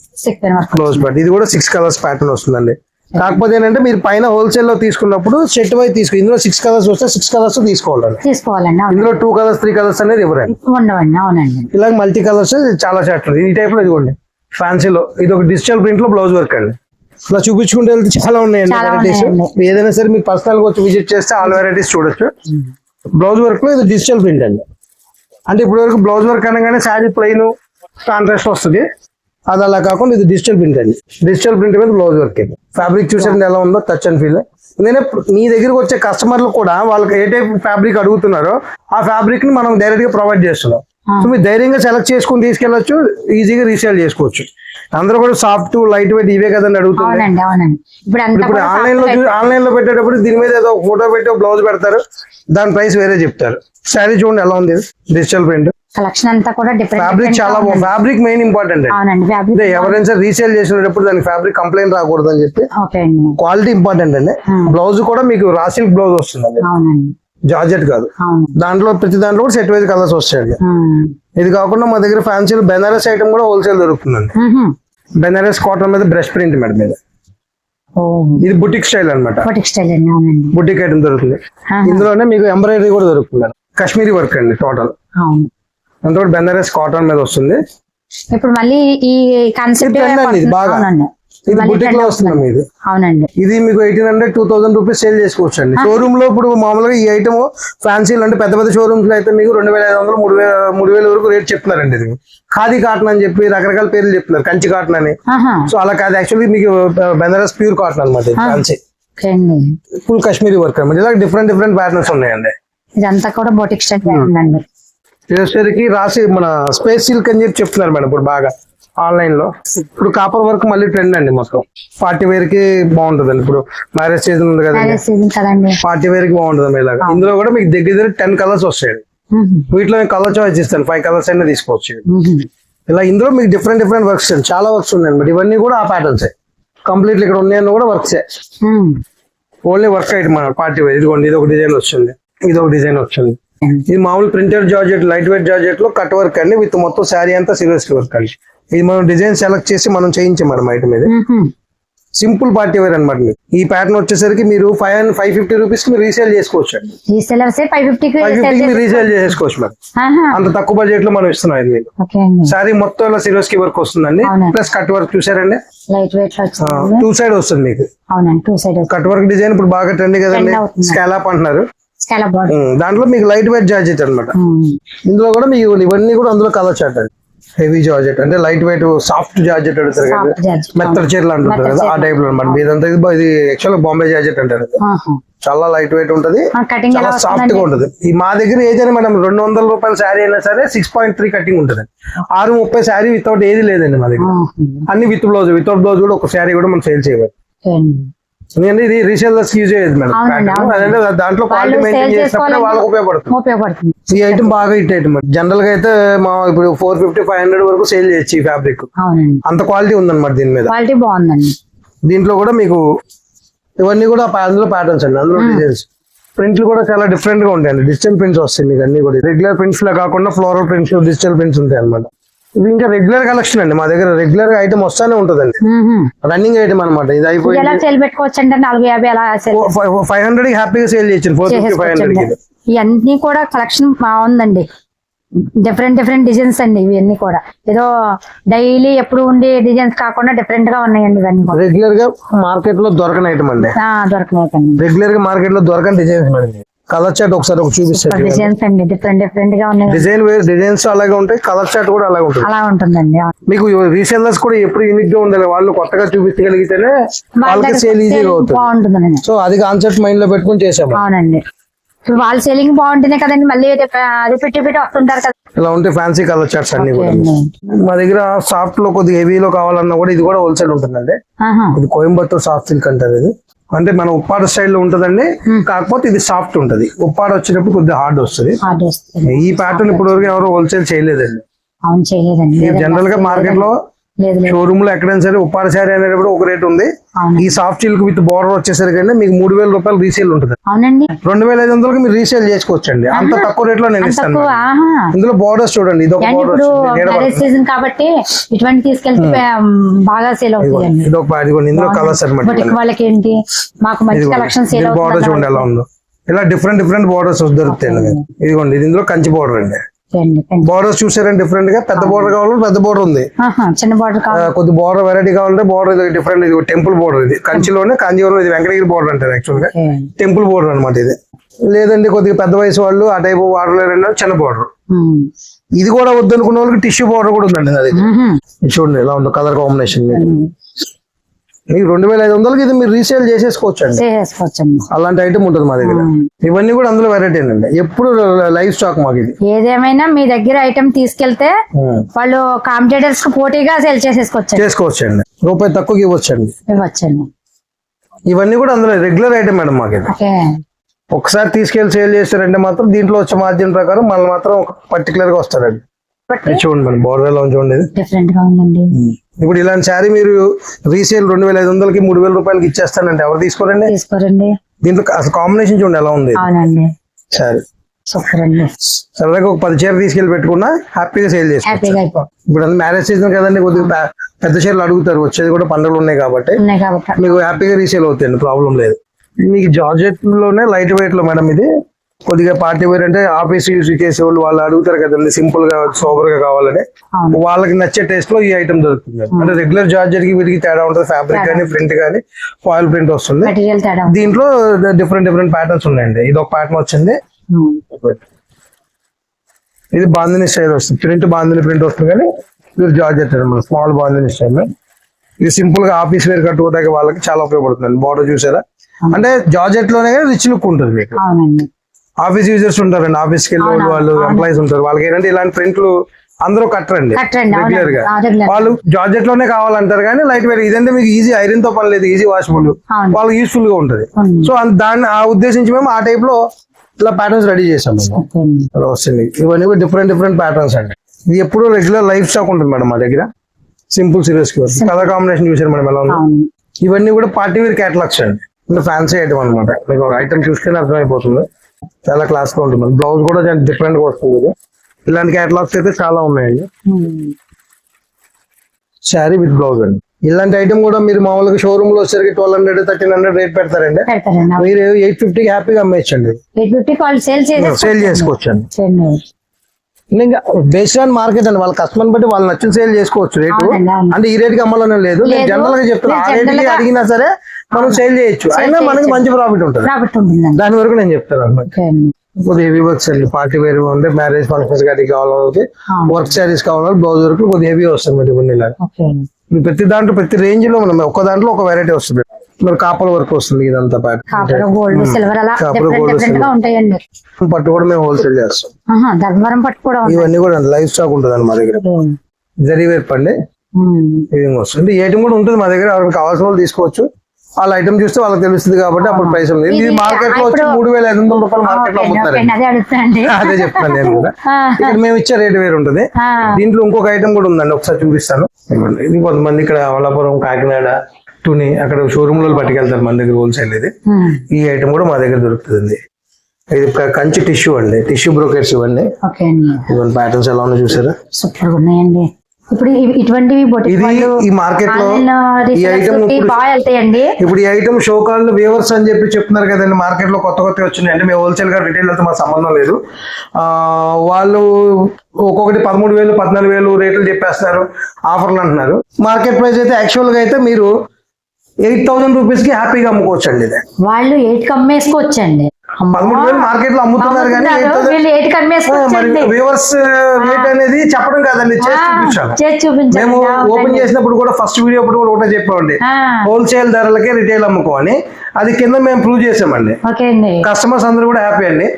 Speaker 2: క్లోజ్ ప్యాట్ ఇది కూడా సిక్స్ కలర్స్ ప్యాటర్న్ వస్తుందండి. కాకపోతే ఏంటంటే మీరు పైన హోల్సేల్లో తీసుకున్నప్పుడు సెట్ వైజ్ తీసుకు ఇందులో సిక్స్ కలర్స్ వస్తే సిక్స్ కలర్స్ తీసుకోవాలండి.
Speaker 1: తీసుకోవాలండి
Speaker 2: ఇందులో టూ కలర్స్ త్రీ కలర్స్ అనేది ఇవ్వరండి
Speaker 1: ఉండవండి అవునండి.
Speaker 2: ఇలా మల్టీ కలర్స్ చాలా షర్ట్ ఈ టైప్లో ఇదిగోండి ఫ్యాన్సీలో ఇది ఒక డిజిటల్ ప్రింట్లో బ్లౌజ్ వర్క్ అండి. ఇలా చూపించుకుంటే వెళ్తే చాలా ఉన్నాయండి వెరైటీస్. ఏదైనా సరే మీరు పర్సనల్గా వచ్చి విజిట్ చేస్తే ఆల్ వెరైటీస్ చూడొచ్చు. బ్లౌజ్ వర్క్లో ఇది డిజిటల్ ప్రింట్ అండి. అంటే ఇప్పుడు వరకు బ్లౌజ్ వర్క్ అనగానే శారీ ప్లెయిన్ కాంట్రాస్ట్ వస్తుంది. అది అలా కాకుండా ఇది డిజిటల్ ప్రింట్ అండి. డిజిటల్ ప్రింట్ మీద బ్లౌజ్ వర్క్ అండి ఫ్యాబ్రిక్ చూసారండి ఎలా ఉందో టచ్ అండ్ ఫీల్ నేనే మీ దగ్గరికి వచ్చే కస్టమర్లు కూడా వాళ్ళకి ఏ టైప్ ఫ్యాబ్రిక్ అడుగుతున్నారో ఆ ఫ్యాబ్రిక్ని మనం డైరెక్ట్గా ప్రొవైడ్ చేస్తున్నాం. సో మీరు ధైర్యంగా సెలెక్ట్ చేసుకుని తీసుకెళ్ళొచ్చు ఈజీగా రీసేల్ చేసుకోవచ్చు. అందరూ కూడా సాఫ్ట్ లైట్ వెయిట్ ఇవే కదండి
Speaker 1: అవునండి ఇప్పుడు
Speaker 2: ఆన్లైన్లో ఆన్లైన్లో పెట్టేటప్పుడు దీని మీద ఏదో ఫోటో పెట్టి బ్లౌజ్ పెడతారు దాని ప్రైస్ వేరే చెప్తారు. శారీ చూడండి ఎలా ఉంది? డిజిటల్ ప్రింట్
Speaker 1: కలెక్షన్ అంతా కూడా డిఫరెంట్
Speaker 2: ఫ్యాబ్రిక్ చాలా బాగుంది ఫ్యాబ్రిక్ మెయిన్ ఇంపార్టెంట్ అండి.
Speaker 1: అవునండి ఫ్యాబ్రిక్
Speaker 2: ఎవరైనా రీసేల్ చేసినప్పుడు దానికి ఫ్యాబ్రిక్ కంప్లైంట్ రాకూడదు అని చెప్పి
Speaker 1: ఓకే అండి.
Speaker 2: క్వాలిటీ ఇంపార్టెంట్ అండి. బ్లౌజ్ కూడా మీకు రాసిల్క్ బ్లౌజ్ వస్తుంది
Speaker 1: అవునండి.
Speaker 2: జార్జెట్ కాదు. దాంట్లో ప్రతి దాంట్లో కూడా సెట్ వైజ్ కలర్స్ వస్తాయండి
Speaker 1: ఉమ్.
Speaker 2: ఇది కాకుండా మా దగ్గర ఫ్యాన్సీ బెనారస్ ఐటమ్ కూడా హోల్సేల్ దొరుకుతుందండి. బెనారస్ కాటన్ మీద బ్రష్ ప్రింట్ మేడం మీద ఇది బుటిక్ స్టైల్ అన్నమాట.
Speaker 1: బొటిక్ స్టైల్
Speaker 2: బుటిక్ ఐటమ్ దొరుకుతుంది. ఇందులోనే మీకు ఎంబ్రాయిడరీ కూడా దొరుకుతుంది కాశ్మీరీ వర్క్ అండి టోటల్ అంతా కూడా బెనారస్ కాటన్ మీద వస్తుంది.
Speaker 1: ఇప్పుడు మళ్ళీ ఈ కాన్సెప్ట్
Speaker 2: బాగా. ఇది బుటిక్లో వస్తుంది. ఇది
Speaker 1: అవునండి.
Speaker 2: ఇది మీకు eighteen hundred two thousand rupees sale చేసుకోవచ్చు అండి షోరూమ్లో ఇప్పుడు మామూలుగా ఈ ఐటమ్ ఫ్యాన్సీలు అంటే పెద్ద పెద్ద షోరూమ్స్లో అయితే మీకు రెండు వేల ఐదు వందలు మూడు వేల మూడు వేల వరకు రేట్ చెప్తున్నారండి ఇది. ఖాదీ కాటన్ అని చెప్పి రకరకాల పేర్లు చెప్తున్నారు. కంచి కాటన్ అని. సో అలా కాదు. యాక్చువల్లీ మీకు బెనారస్ ప్యూర్ కాటన్ అనమాట ఫుల్ కాశ్మీరీ వర్క్ అనమాట ఇలా డిఫరెంట్ డిఫరెంట్ ప్యాటర్న్స్ ఉన్నాయండి.
Speaker 1: ఇదంతా కూడా బొటిక్ స్టైల్ అండి.
Speaker 2: వచ్చేసరికి రాసి మన స్పేస్ సిల్క్ అని చెప్పి చెప్తున్నారు మేడం ఇప్పుడు బాగా ఆన్లైన్లో. ఇప్పుడు కాపర్ వర్క్ మళ్ళీ ట్రెండ్ అండి మొత్తం. పార్టీ వేర్కి బాగుంటుంది ఇప్పుడు మ్యారేజ్ సీజన్ ఉంది కదండి.
Speaker 1: కదండి.
Speaker 2: పార్టీ వేర్కి బాగుంటుంది ఇలాగా. ఇందులో కూడా మీకు దగ్గర దగ్గర టెన్ కలర్స్ వస్తాయండి
Speaker 1: మ్హూ.
Speaker 2: వీటిలో నేను కలర్ చాయిస్ ఇస్తాను. ఫైవ్ కలర్స్ అయినా తీసుకోవచ్చు. ఇలా ఇందులో మీకు డిఫరెంట్ డిఫరెంట్ వర్క్స్ చాలా వర్క్స్ ఉన్నాయి అనమాట ఇవన్నీ కూడా ఆ ప్యాటర్న్స్ కంప్లీట్లీ ఇక్కడ ఉన్నాయన్న కూడా వర్క్స్. ఓన్లీ వర్క్ ఐటమ్ మన పార్టీ వేర్. ఇదిగోండి ఇది ఒక డిజైన్ వచ్చింది. ఇది ఒక డిజైన్ వచ్చింది. ఇది మామూలు ప్రింటెడ్ జార్జెట్ లైట్ వెయిట్ జార్జెట్లో కట్ వర్క్ అండి విత్ మొత్తం శారీ అంతా సిల్వర్ వర్క్ అండి ఇది మనం డిజైన్ సెలెక్ట్ చేసి మనం చేయించాం మేడం ఐటమ్ ఇది.
Speaker 1: మ్హూ.
Speaker 2: సింపుల్ పార్టీ వేర్ అనమాట ఈ ప్యాటర్న్ వచ్చేసరికి మీరు five and five fifty rupees మీరు రీసేల్ చేసుకోవచ్చు అండి
Speaker 1: ఫైవ్
Speaker 2: మీరు రీసేల్ చేసుకోవచ్చు మేడం. అంత తక్కువ బడ్జెట్లో మనం ఇస్తున్నాం ఇది శారీ మొత్తం ఇలా సిల్వర్కి వర్క్ వస్తుందండి. ప్లస్ కట్ వర్క్ చూసారండి?
Speaker 1: లైట్ వెయిట్
Speaker 2: టూ సైడ్ వస్తుంది మీకు. కట్ వర్క్ డిజైన్ ఇప్పుడు బాగా ట్రెండ్ కదండి. స్కాలాప్ అంటున్నారు.
Speaker 1: చాలా బాగుంది.
Speaker 2: ఉమ్, దాంట్లో మీకు లైట్ వెయిట్ జార్జెట్ అన్నమాట. ఇందులో కూడా మీకు ఇవన్నీ కూడా అందులో కలర్ అండి. హెవీ జార్జెట్ అంటే లైట్ వెయిట్ సాఫ్ట్ జార్జెట్ అడుగుతారు కదా. మెత్తడి చీరలు
Speaker 1: మెత్తడి
Speaker 2: కదా ఆ. టైప్లో అనమాట మీదంతా ఇది యాక్చువల్ బాంబే జార్జెట్ అంటారు చాలా లైట్ వెయిట్ ఉంటది. చాలా సాఫ్ట్గా ఉంటది. ఈ మా దగ్గర ఏదైనా మనం రెండు వందల రూపాయల శారీ అయినా సరే సిక్స్ పాయింట్ త్రీ కటింగ్ ఉంటుంది. ఆరు ముప్పై శారీ వితౌట్ ఏది లేదండి మా దగ్గర. అన్ని విత్ బ్లౌజ్ వితౌట్ బ్లౌజ్ కూడా ఒక శారీ కూడా మనం సేల్ చేయవచ్చు. ఎందుకంటే ఇది రీసేలర్స్ యూజ్ అయ్యేది మేడం దాంట్లో క్వాలిటీ మెయింటైన్ చేసినప్పుడు వాళ్ళకి ఉపయోగపడుతుంది.
Speaker 1: ఉపయోగపడుతుంది.
Speaker 2: ఈ ఐటమ్ బాగా హిట్ ఐటమ్ జనరల్గా అయితే మా ఇప్పుడు ఫోర్ ఫిఫ్టీ ఫైవ్ హండ్రెడ్ వరకు సేల్ చేయొచ్చు ఈ ఫ్యాబ్రిక్ అంత క్వాలిటీ ఉందన్నమాట దీని మీద.
Speaker 1: క్వాలిటీ బాగుందండి.
Speaker 2: దీంట్లో కూడా మీకు ఇవన్నీ కూడా అందులో ప్యాటర్న్స్ అండి అందులో డిజైన్స్ ప్రింట్లు కూడా చాలా డిఫరెంట్గా ఉంటాయండి. డిజిటల్ ప్రింట్స్ వస్తాయి మీకు అన్ని కూడా. రెగ్యులర్ ప్రింట్స్ లా కాకుండా ఫ్లోరల్ ప్రింట్స్ డిజిటల్ ప్రింట్స్ ఉంటాయి అనమాట ఇది ఇంకా రెగ్యులర్ కలెక్షన్ అండి. మా దగ్గర రెగ్యులర్గా ఐటమ్ వస్తానే ఉంటదండి. రన్నింగ్ ఐటమ్ అనమాట ఇది
Speaker 1: ఇది ఎలా
Speaker 2: అయిపోయింది.
Speaker 1: సేల్ పెట్టుకోవచ్చు అంటే నాలుగు యాభై అలా సేల్
Speaker 2: ఫైవ్ హండ్రెడ్కి హ్యాపీగా సేల్ చేయొచ్చు ఫోర్ ఫిఫ్టీ ఫైవ్ హండ్రెడ్
Speaker 1: ఇవన్నీ కూడా కలెక్షన్ బాగుందండి డిఫరెంట్ డిఫరెంట్ డిజైన్స్ అండి ఇవన్నీ కూడా. ఏదో డైలీ ఎప్పుడు ఉండే డిజైన్స్ కాకుండా డిఫరెంట్గా ఉన్నాయండి ఇవన్నీ
Speaker 2: రెగ్యులర్గా మార్కెట్లో దొరకని ఐటమ్ అండి.
Speaker 1: ఆ, దొరకలేదండి
Speaker 2: రెగ్యులర్గా మార్కెట్లో దొరకని డిజైన్స్ కలర్ చార్ట్ ఒకసారి ఒక చూపిస్తారు
Speaker 1: డిజైన్స్ అండి. డిఫరెంట్ డిఫరెంట్గా ఉన్నాయి.
Speaker 2: డిజైన్ వేర్ డిజైన్స్ అలాగే ఉంటాయి కలర్ చార్ట్ కూడా అలాగే ఉంటుంది.
Speaker 1: అలా ఉంటుందండి
Speaker 2: మీకు రీసెల్లర్స్ కూడా ఎప్పుడు యూనిక్గా ఉండాలి వాళ్ళు కొత్తగా చూపించగలిగితేనే వాళ్ళకి సేల్ ఈజీగా అవుతుంది. సో అది కాన్సెప్ట్ మైండ్లో పెట్టుకుని చేసాము.
Speaker 1: అవునండి. వాళ్ళ సేలింగ్ బాగుంటేనే కదండి మళ్ళీ అది పెట్టి పెట్టి వస్తుంటారు కదా.
Speaker 2: ఇలా ఉంటే ఫ్యాన్సీ కలర్ చార్ట్స్ అన్ని కూడా. మా దగ్గర సాఫ్ట్లో కొద్దిగా హెవీలో కావాలన్నా కూడా ఇది కూడా హోల్సేల్ ఉంటుందండి. ఇది కోయంబత్తూర్ సాఫ్ట్ సిల్క్ అంటారు ఇది. అంటే మన ఉప్పాడ స్టైల్లో ఉంటదండి. కాకపోతే ఇది సాఫ్ట్ ఉంటది. ఉప్పాడ వచ్చినప్పుడు కొద్దిగా హార్డ్ వస్తుంది. ఈ ప్యాటర్న్ ఇప్పటి వరకు ఎవరు హోల్సేల్ చేయలేదండి.
Speaker 1: అవును చేయలేదండి. లేదండి. జనరల్గా
Speaker 2: మార్కెట్లో షోరూమ్లో ఎక్కడైనా సరే ఉప్పాడ శారీ అనేటప్పుడు ఒక రేట్ ఉంది. ఈ సాఫ్ట్ సిల్క్ విత్ బార్డర్ వచ్చేసరికి మీకు మూడు వేల రూపాయలు రీసేల్ ఉంటుంది.
Speaker 1: అవునండి.
Speaker 2: రెండు వేల ఐదు వందలకి మీరు రీసేల్ చేసుకోవచ్చండి. అంత తక్కువ రేట్లో నేను ఇస్తాను ఇందులో బార్డర్స్ చూడండి ఇది ఒక బార్డర్
Speaker 1: సీజన్ కాబట్టి ఇటువంటి తీసుకెళ్తే బాగా సేల్ అవుతాయండి
Speaker 2: ఇది ఒక ఇందులో కలర్స్ అనమాట
Speaker 1: వాళ్ళకి ఏంటి మాకు మంచి కలెక్షన్ సేల్
Speaker 2: బార్డర్ చూడండి
Speaker 1: అవుతుంది
Speaker 2: ఎలా ఉందో. ఇలా డిఫరెంట్ డిఫరెంట్ బార్డర్స్ దొరుకుతాయండి మీకు. ఇదిగోండి ఇది ఇందులో కంచి బార్డర్ అండి. బార్డర్స్ చూసారండి డిఫరెంట్గా? పెద్ద బార్డర్ కావాలంటే పెద్ద బార్డర్ ఉంది.
Speaker 1: చిన్న బార్డర్
Speaker 2: కొద్ది బార్డర్ వెరైటీ కావాలంటే బార్డర్ ఇది డిఫరెంట్ ఇది టెంపుల్ బార్డర్ ఇది. కంచిలోనే కాంజీవరం ఇది వెంకటగిరి బార్డర్ అంటారు యాక్చువల్గా. టెంపుల్ బోర్డర్ అనమాట ఇది. లేదండి కొద్దిగా పెద్ద వయసు వాళ్ళు ఆ టైపు వాడలేరండి చిన్న బోర్డర్. ఇది కూడా వద్దనుకున్న వాళ్ళకి టిష్యూ పౌడర్ కూడా ఉందండి అది చూడండి ఎలా ఉందో కలర్ కాంబినేషన్ మీకు రెండు వేల ఐదు వందలకి ఇది మీరు రీసేల్ చేసేసుకోవచ్చు అండి అలాంటి ఐటమ్ ఉంటుంది మా దగ్గర. ఇవన్నీ కూడా అందులో వెరైటీ అండి. ఎప్పుడు లైవ్ స్టాక్ మాకు ఇది.
Speaker 1: ఏదేమైనా మీ దగ్గర ఐటమ్ తీసుకెళ్తే. వాళ్ళు కాంపిటేటర్స్కు పోటీగా సెల్ చేసేసుకోవచ్చు
Speaker 2: చేసుకోవచ్చు అండి రూపాయి తక్కువకి ఇవ్వచ్చు అండి
Speaker 1: ఇవ్వచ్చండి.
Speaker 2: ఇవన్నీ కూడా అందులో రెగ్యులర్ ఐటమ్ మేడం మాకు ఇది. ఒకసారి తీసుకెళ్ళి సేల్ చేస్తారంటే మాత్రం దీంట్లో వచ్చే మార్జిన్ ప్రకారం మళ్ళీ మాత్రం ఒక పర్టికులర్గా వస్తారండి. చూడండి మేడం బోర్డర్ ఉంది చూడండి.
Speaker 1: డిఫరెంట్గా ఉందండి.
Speaker 2: ఇప్పుడు ఇలాంటి శారీ మీరు రీసేల్ రెండు వేల ఐదు వందలకి మూడు వేల రూపాయలకి ఇచ్చేస్తానండి. ఎవరు తీసుకోరండి?
Speaker 1: తీసుకోరండి.
Speaker 2: దీంట్లో అసలు కాంబినేషన్ చూడండి ఎలా ఉంది.
Speaker 1: అవునండి.
Speaker 2: శారీ.
Speaker 1: సూపర్ అండి.
Speaker 2: సరదాగా ఒక పది చీర తీసుకెళ్ళి పెట్టుకున్నా హ్యాపీగా సేల్ చేసుకోవచ్చు.
Speaker 1: హ్యాపీగా అయిపో
Speaker 2: ఇప్పుడు అంతా మ్యారేజ్ సీజన్ కదండి కొద్దిగా పె- పెద్ద చీరలు అడుగుతారు. వచ్చేది కూడా పండుగలు ఉన్నాయి కాబట్టి.
Speaker 1: ఉన్నాయి కాబట్టి.
Speaker 2: మీకు హ్యాపీగా రీసేల్ అవుతాయండి ప్రాబ్లం లేదు. మీకు జార్జెట్లోనే లైట్ వెయిట్లో మేడం ఇది కొద్దిగా పార్టీ వేర్ అంటే ఆఫీస్ యూస్ చేసే వాళ్ళు వాళ్ళు అడుగుతారు కదండి సింపుల్గా సోబర్గా కావాలని. వాళ్ళకి నచ్చే టేస్ట్లో ఈ ఐటమ్ దొరుకుతుంది. అంటే రెగ్యులర్ జార్జెట్కి వీటికి తేడా ఉంటుంది ఫ్యాబ్రిక్ కానీ ప్రింట్ కానీ ఫాయిల్ ప్రింట్ వస్తుంది. దీంట్లో డిఫరెంట్ డిఫరెంట్ ప్యాటర్న్స్ ఉన్నాయండి. ఇది ఒక ప్యాటర్న్ వచ్చింది. ఇది బాందిని స్టైల్ వస్తుంది. ప్రింట్ బాందిని ప్రింట్ వస్తుంది కానీ ఇది జార్జెట్ అనమాట స్మాల్ బాందిని స్టైల్. ఇది సింపుల్గా ఆఫీస్ వేర్ కట్టుకోదాకా వాళ్ళకి చాలా ఉపయోగపడుతుంది బార్డర్ చూసారా? అంటే జార్జెట్లోనే రిచ్ లుక్ ఉంటుంది మీకు. ఆఫీస్ యూజర్స్ ఉంటారండి. ఆఫీస్కి వెళ్ళే వాళ్ళు ఎంప్లాయీస్ ఉంటారు. వాళ్ళకి ఏంటంటే ఇలాంటి ప్రింట్లు అందరూ కట్టరండి.
Speaker 1: రెగ్యులర్గా.
Speaker 2: వాళ్ళు జార్జెట్లోనే కావాలంటారు కానీ లైట్ వెయిట్ ఇదంటే మీకు ఈజీ ఐరన్తో పని లేదు ఈజీ వాషబుల్. వాళ్ళకి యూస్ఫుల్గా ఉంటుంది. సో దాన్ని ఆ ఉద్దేశించి మేము ఆ టైప్లో ఇలా ప్యాటర్న్స్ రెడీ చేసాం మేము. వస్తుంది ఇవన్నీ కూడా డిఫరెంట్ డిఫరెంట్ ప్యాటర్న్స్ అండి. ఇది ఎప్పుడు రెగ్యులర్ లైఫ్ స్టాక్ ఉంటుంది మేడం మా దగ్గర. సింపుల్ సీరియస్ కలర్ కాంబినేషన్ చూసారు మేడం ఎలా ఉంది? ఇవన్నీ కూడా పార్టీ వేర్ క్యాటలాగ్స్ అండి. ఫ్యాన్సీ ఐటమ్ అనమాట మీకు ఒక ఐటమ్ చూస్తేనే అర్థమైపోతుంది. చాలా క్లాస్గా ఉంటుంది. బ్లౌజ్ కూడా డిఫరెంట్గా వస్తుంది ఇది. ఇలాంటి క్యాటలాగ్స్ అయితే చాలా ఉన్నాయండి. శారీ విత్ బ్లౌజ్ అండి. ఇలాంటి ఐటమ్ కూడా మీరు మామూలుగా షోరూమ్లో వచ్చేసరికి twelve hundred thirteen hundred rate పెడతారండి. మీరు ఎయిట్ ఫిఫ్టీకి హ్యాపీగా అమ్మేయచ్చండి.
Speaker 1: ఫిఫ్టీ సేల్ చేసి
Speaker 2: సేల్ చేసుకోవచ్చండి.
Speaker 1: చేయండి.
Speaker 2: ఇంకా బేస్డ్ ఆన్ మార్కెట్ అండి. వాళ్ళ కస్టమర్ బట్టి వాళ్ళు నచ్చిన సేల్ చేసుకోవచ్చు రేటు. అంటే ఈ రేట్కి అమ్మాలనే లేదు. నేను. జనరల్గా చెప్తున్నా. ఆ రేట్ అడిగినా సరే మనం సేల్ చేయొచ్చు. అయినా మనకి. మంచి ప్రాఫిట్ ఉంటుంది. దాని వరకు నేను చెప్తాను అనమాట. కొద్దిగా హెవీ వర్క్స్ అండి. పార్టీ వేర్ ఉంటే మ్యారేజ్ ఫంక్షన్స్ గారికి కావాలంటే
Speaker 1: ఆ.
Speaker 2: వర్క్ శారీస్ కావాలంటే బ్లౌజ్ వరకు కొద్దిగా హెవీ వస్తుంది కొన్ని. మీ ప్రతి దాంట్లో ప్రతి రేంజ్లో మనం ఒక్క దాంట్లో ఒక వెరైటీ వస్తుంది. మరి కాపల వర్క్ వస్తుంది ఇదంతా
Speaker 1: కాపర్ గోల్డ్ సిల్వర్ అలా. ఉంటాయండి.
Speaker 2: పట్టు కూడా మేము హోల్సేల్ చేస్తాం.
Speaker 1: ఆహా, ధర్మవరం పట్టు కూడా
Speaker 2: ఇవన్నీ కూడా లైఫ్ స్టాక్ ఉంటుంది మా దగ్గర.
Speaker 1: ఉమ్.
Speaker 2: జరీ వేర్ప్ అండి
Speaker 1: ఉమ్.
Speaker 2: ఇది వస్తుంది? ఐటమ్ కూడా ఉంటుంది మా దగ్గర. ఎవరికి కావాల్సిన వాళ్ళు తీసుకోవచ్చు. వాళ్ళ ఐటమ్ చూస్తే వాళ్ళకి తెలుస్తుంది కాబట్టి అప్పుడు ప్రైస్ ఉంది ఇది మార్కెట్లో వచ్చి మూడు వేల ఐదు వందల రూపాయలు
Speaker 1: మార్కెట్లో అండి, అదే
Speaker 2: చెప్తాను నేను కూడా. ఇక్కడ మేము ఇచ్చే రేట్ వేరు ఉంటుంది. దీంట్లో ఇంకొక ఐటమ్ కూడా ఉందండి ఒకసారి చూపిస్తాను. ఇది కొంతమంది ఇక్కడ అమలాపురం కాకినాడ టుని అక్కడ షోరూమ్లో పట్టుకెళ్తారు మన దగ్గర హోల్సేల్ ఇది. ఈ ఐటమ్ కూడా మా దగ్గర దొరుకుతుంది ఇది కంచి టిష్యూ అండి టిష్యూ బ్రోకెట్స్
Speaker 1: అండి.
Speaker 2: ఇవన్నీ ప్యాటర్న్స్ ఎలా ఉన్నాయో చూసారా?
Speaker 1: సూపర్ ఉన్నాయండి. ఇప్పుడు ఇటువంటివి
Speaker 2: ఇది ఈ
Speaker 1: మార్కెట్లో
Speaker 2: ఈ ఐటమ్
Speaker 1: బాగా వెళ్తాయండి.
Speaker 2: ఇప్పుడు ఈ ఐటమ్ షోకాల్ వేవర్స్ అని చెప్పి చెప్తున్నారు కదండి మార్కెట్లో కొత్త కొత్త వచ్చినాయి అంటే మేము హోల్సేల్గా రిటైల్తో మా సంబంధం లేదు. వాళ్ళు ఒక్కొక్కటి పదమూడు వేలు పద్నాలుగు వేలు రేట్లు చెప్పేస్తున్నారు ఆఫర్లు అంటున్నారు. మార్కెట్ ప్రైస్ అయితే యాక్చువల్గా అయితే మీరు ఎయిట్ థౌసండ్ రూపీస్కి హ్యాపీగా అమ్ముకోవచ్చు అండి ఇది.
Speaker 1: వాళ్ళు ఎయిట్ కమ్మేసుకోవచ్చండి.
Speaker 2: పదమూడు వేలు మార్కెట్లో అమ్ముతున్నారు కానీ
Speaker 1: అమ్ముతున్నారు,
Speaker 2: 8,000
Speaker 1: వీళ్ళు ఎయిట్
Speaker 2: మరి
Speaker 1: కమ్మేసుకోవచ్చండి
Speaker 2: వేవర్స్ రేట్ అనేది చెప్పడం కాదండి చేసి మేము. ఓపెన్ చేసినప్పుడు కూడా ఫస్ట్ వీడియో అప్పుడు కూడా ఒకటే చెప్పామండి
Speaker 1: ఆ,
Speaker 2: హోల్సేల్ ధరలకే రిటైల్ అమ్ముకోని అది కింద మేము ప్రూవ్ చేసామండి. కస్టమర్స్ అందరూ కూడా హ్యాపీ అండి.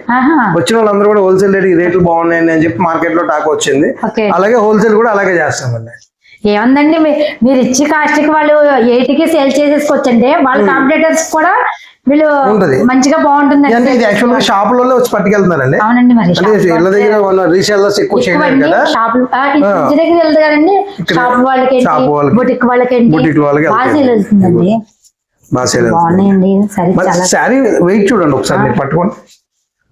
Speaker 2: వచ్చిన వాళ్ళందరూ కూడా హోల్సేల్ రేట్ రేట్లు బాగున్నాయండి అని చెప్పి మార్కెట్లో టాక్ వచ్చింది. అలాగే హోల్సేల్ కూడా అలాగే చేస్తామండి.
Speaker 1: ఏముందండి మీరు ఇచ్చి కాస్ట్కి వాళ్ళు ఎయిట్కి సేల్ చేసేసుకోవచ్చండి వాళ్ళ కాంపిటేటర్స్ కూడా వీళ్ళు. మంచిగా బాగుంటుందండి.
Speaker 2: అంటే ఇది యాక్చువల్గా షాపులలో వచ్చి పట్టుకెళ్తున్నారండి.
Speaker 1: అవునండి మరి
Speaker 2: అంటే ఇళ్ళ దగ్గర ఉన్న రీసేలర్స్ ఎక్కువ చేయలేరు కదా?
Speaker 1: షాపులు ఇంటి దగ్గర వెళ్తుంది కదండి. షాప్ వాళ్ళకి
Speaker 2: షాప్ వాళ్ళకి,
Speaker 1: బుటిక్
Speaker 2: బుటిక్
Speaker 1: వెళ్తుందండి బాగున్నాయండి. సరే
Speaker 2: వెయిట్ చూడండి ఒకసారి మీరు పట్టుకోండి.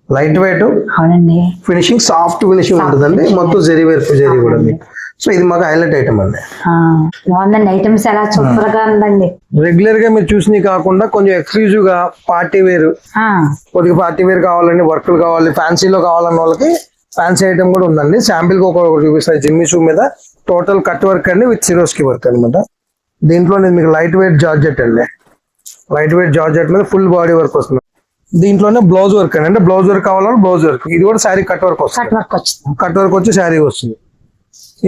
Speaker 2: లైట్ వెయిట్
Speaker 1: అవునండి.
Speaker 2: ఫినిషింగ్ సాఫ్ట్ ఫినిషింగ్ ఉంటుందండి. మొత్తం జరీ వేర్పు జరీ కూడా మీకు. సో ఇది మాకు హైలైట్ ఐటమ్ అండి.
Speaker 1: బాగుందండి. ఐటమ్స్ ఎలా సూపర్గా ఉందండి.
Speaker 2: రెగ్యులర్గా మీరు చూసినవి కాకుండా కొంచెం ఎక్స్క్లూజివ్గా పార్టీ వేర్. కొద్దిగా పార్టీ వేర్ కావాలండి వర్క్లు కావాలి ఫ్యాన్సీలో కావాలన్న వాళ్ళకి ఫ్యాన్సీ ఐటమ్ కూడా ఉందండి. శాంపిల్కి ఒక చూపిస్తాను జిమ్మి షూ మీద. టోటల్ కట్ వర్క్ అండి విత్ సిరోస్కి వర్క్ అనమాట దీంట్లో నేను మీకు లైట్ వెయిట్ జార్జెట్ అండి. లైట్ వెయిట్ జార్జెట్ మీద ఫుల్ బాడీ వర్క్ వస్తుంది. దీంట్లోనే బ్లౌజ్ వర్క్ అండి. అంటే బ్లౌజ్ వర్క్ కావాలంటే బ్లౌజ్ వర్క్. ఇది కూడా శారీ కట్ వర్క్ వస్తుంది.
Speaker 1: కట్ వర్క్ వచ్చింది.
Speaker 2: కట్ వర్క్ వచ్చి శారీ వస్తుంది.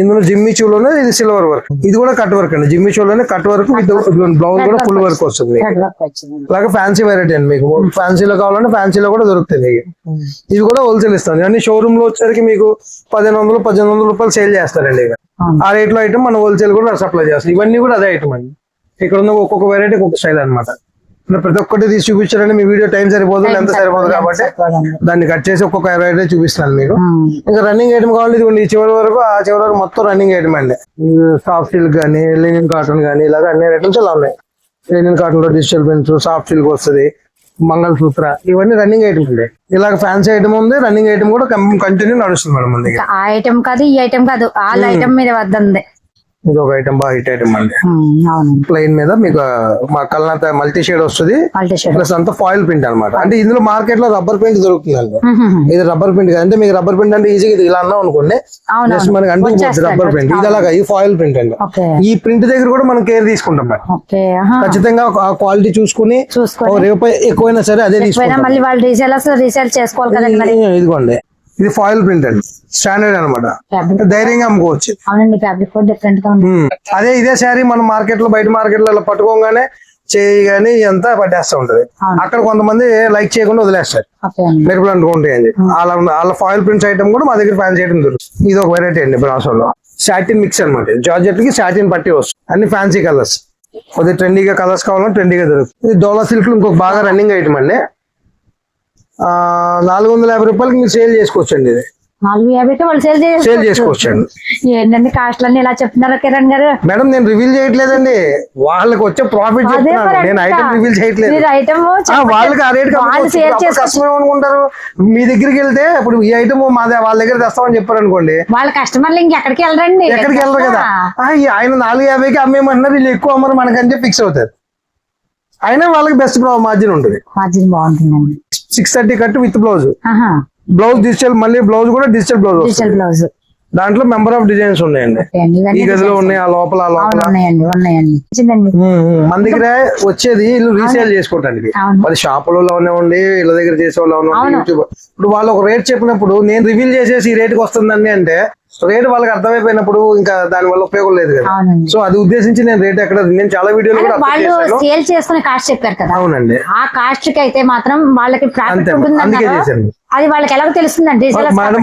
Speaker 2: ఇందులో జిమ్మి చూలోనే ఇది సిల్వర్ వర్క్. ఇది కూడా కట్ వర్క్ అండి. జిమ్మి చూలోనే కట్ వర్క్ విత్ బ్లౌజ్ కూడా ఫుల్ వర్క్ వస్తుంది అలాగే ఫ్యాన్సీ వెరైటీ అండి మీకు. ఫ్యాన్సీలో కావాలంటే ఫ్యాన్సీలో కూడా దొరుకుతుంది ఇవి. కూడా హోల్సేల్ ఇస్తాను. అన్ని షోరూమ్లో వచ్చేసరికి మీకు పదిహేను వందలు పద్దెనిమిది వందల రూపాయలు సేల్ చేస్తారండి ఇక. ఆ రేట్లో ఐటమ్ మన హోల్సేల్ కూడా సప్లై చేస్తాం. ఇవన్నీ కూడా అదే ఐటమ్ అండి. ఇక్కడ ఉన్న ఒక్కొక్క వెరైటీ ఒక్కొక్క స్టైల్ అనమాట ప్రతి ఒక్కటి తీసి చూపించారంటే మీ వీడియో టైం సరిపోదు ఎంత సరిపోదు కాబట్టి దాన్ని కట్ చేసి ఒక్కొక్క వెరైటీ చూపిస్తాను మీకు. ఇంకా రన్నింగ్ ఐటమ్ కావాలి ఈ చివరి వరకు ఆ చివరి వరకు మొత్తం రన్నింగ్ ఐటమ్ అండి. సాఫ్ట్ సిల్క్ కానీ లినిన్ కాటన్ కానీ ఇలాగ అన్ని ఐటమ్స్ ఇలా ఉన్నాయి. లినిన్ కాటన్లో డిజిటల్ ప్రింట్స్ సాఫ్ట్ సిల్క్ వస్తుంది మంగళసూత్ర ఇవన్నీ రన్నింగ్ ఐటమ్ అండి. ఇలాగ ఫ్యాన్సీ ఐటమ్ ఉంది రన్నింగ్ ఐటమ్ కూడా కంటిన్యూ నడుస్తుంది మేడం
Speaker 1: ఆ ఐటమ్ కాదు ఈ ఐటమ్ కాదు ఆల్ ఐటమ్ మీద వద్దంది
Speaker 2: ఇది ఒక ఐటమ్ బాగా హిట్ ఐటమ్ అండి ప్లెయిన్ మీద మీకు మా కళ్ళంతా మల్టీ షేడ్ వస్తుంది. ప్లస్ అంతా ఫాయిల్ ప్రింట్ అన్నమాట. అంటే ఇందులో మార్కెట్లో రబ్బర్ ప్రింట్ దొరుకుతుందండి ఇది రబ్బర్ ప్రింట్ అంటే మీకు రబ్బర్ ప్రింట్ అంటే ఈజీగా ఇది ఇలా అన్నాం అనుకోండి. జస్ట్ మనకి
Speaker 1: వచ్చేస్తాయి,
Speaker 2: రబ్బర్ ప్రింట్ ఇది అలాగా ఇది ఫాయిల్ ప్రింట్ అండి. ఈ ప్రింట్ దగ్గర కూడా మనం కేర్ తీసుకుంటాం ఖచ్చితంగా ఆ క్వాలిటీ చూసుకుని రూపాయి ఎక్కువైనా సరే అదే తీసుకుంటాం ఇదిగోండి. ఇది ఫాయిల్ ప్రింట్ అండి. స్టాండర్డ్ అనమాట ధైర్యంగా అమ్ముకోవచ్చు.
Speaker 1: అవునండి ఫ్యాబ్రిక్ కూడా డిఫరెంట్గా ఉంది
Speaker 2: ఉమ్. అదే ఇదే శారీ మనం మార్కెట్లో బయట మార్కెట్లో పట్టుకోగానే చేయి గానీ అంతా పట్టేస్తా ఉంటది. అక్కడ కొంతమంది లైక్ చేయకుండా వదిలేస్తారు.
Speaker 1: అండి.
Speaker 2: మెరుపులు అంటుకుంటాయి అని చెప్పి. వాళ్ళ వాళ్ళ ఫాయిల్ ప్రింట్స్ ఐటమ్ కూడా మా దగ్గర ఫ్యాన్సీ ఐటమ్ దొరుకుతుంది ఇది ఒక వెరైటీ అండి బ్రాసోలో సాటిన్ మిక్స్ అనమాట జార్జెట్కి సాటిన్ పట్టి వస్తుంది. అన్ని ఫ్యాన్సీ కలర్స్ కొద్దిగా ట్రెండీగా కలర్స్ కావాలంటే ట్రెండీగా దొరుకుతుంది. ఇది డోలా సిల్క్ ఇంకొక బాగా రన్నింగ్ ఐటమ్ అండి. నాలుగు వందల యాభై రూపాయలకి మీరు సేల్ చేసుకోవచ్చు అండి ఇది.
Speaker 1: నాలుగు యాభైకి వాళ్ళు సేల్
Speaker 2: సేల్
Speaker 1: ఏంటండి కాస్ట్ అన్ని ఇలా చెప్తున్నారు కిరణ్ గారు?
Speaker 2: మేడం నేను రివీల్ చేయట్లేదండి. వాళ్ళకి వచ్చే ప్రాఫిట్ చెప్తున్నాను. నేను. ఐటమ్ రివీల్ చేయట్లేదు.
Speaker 1: ఐటమ్
Speaker 2: వాళ్ళకి ఆ రేట్
Speaker 1: వాళ్ళు షేర్ చేసుకో
Speaker 2: కష్టం ఏమనుకుంటారు? మీ దగ్గరికి వెళ్తే ఇప్పుడు ఈ ఐటమ్ మా వాళ్ళ దగ్గర తెస్తామని చెప్పారు అనుకోండి
Speaker 1: వాళ్ళ కస్టమర్లు ఇంకెక్కడికి వెళ్ళరండి.
Speaker 2: ఎక్కడికి వెళ్ళరు కదా? ఆయన నాలుగు యాభైకి అమ్మేమంటున్నారు వీళ్ళు ఎక్కువ అమ్మరు మనకని చెప్పి ఫిక్స్ అవుతారు. అయినా వాళ్ళకి బెస్ట్ మార్జిన్ ఉంటుంది.
Speaker 1: మార్జిన్ బాగుంటుందండి.
Speaker 2: Six thirty cut with blouse. Blouse digital మళ్ళీ బ్లౌజ్ కూడా డిజిటల్ బ్లౌజ్
Speaker 1: డిజిటల్ బ్లౌజ్.
Speaker 2: దాంట్లో మెంబర్ ఆఫ్ డిజైన్స్ ఉన్నాయండి. ఈ గదిలో ఉన్నాయి ఆ లోపల ఆ లోపల. మన దగ్గర వచ్చేది వీళ్ళు రీసేల్ చేసుకోవటానికి. మరి షాపులలో ఉండి వీళ్ళ దగ్గర చేసే వాళ్ళు ఇప్పుడు వాళ్ళు ఒక రేట్ చెప్పినప్పుడు నేను రివీల్ చేసేసి ఈ రేట్కి వస్తుందండి అంటే రేట్ వాళ్ళకి అర్థమైపోయినప్పుడు ఇంకా దాని వల్ల ఉపయోగం లేదు కదా. సో అది ఉద్దేశించి నేను రేట్ ఎక్కడ నేను చాలా వీడియోలు కూడా
Speaker 1: వాళ్ళు సేల్ చేసుకునే కాస్ట్ చెప్పారు కదా.
Speaker 2: అవునండి.
Speaker 1: ఆ కాస్ట్కి అయితే మాత్రం వాళ్ళకి
Speaker 2: అందుకే. చేశాను.
Speaker 1: అది వాళ్ళకి ఎలాగో తెలుస్తుందండి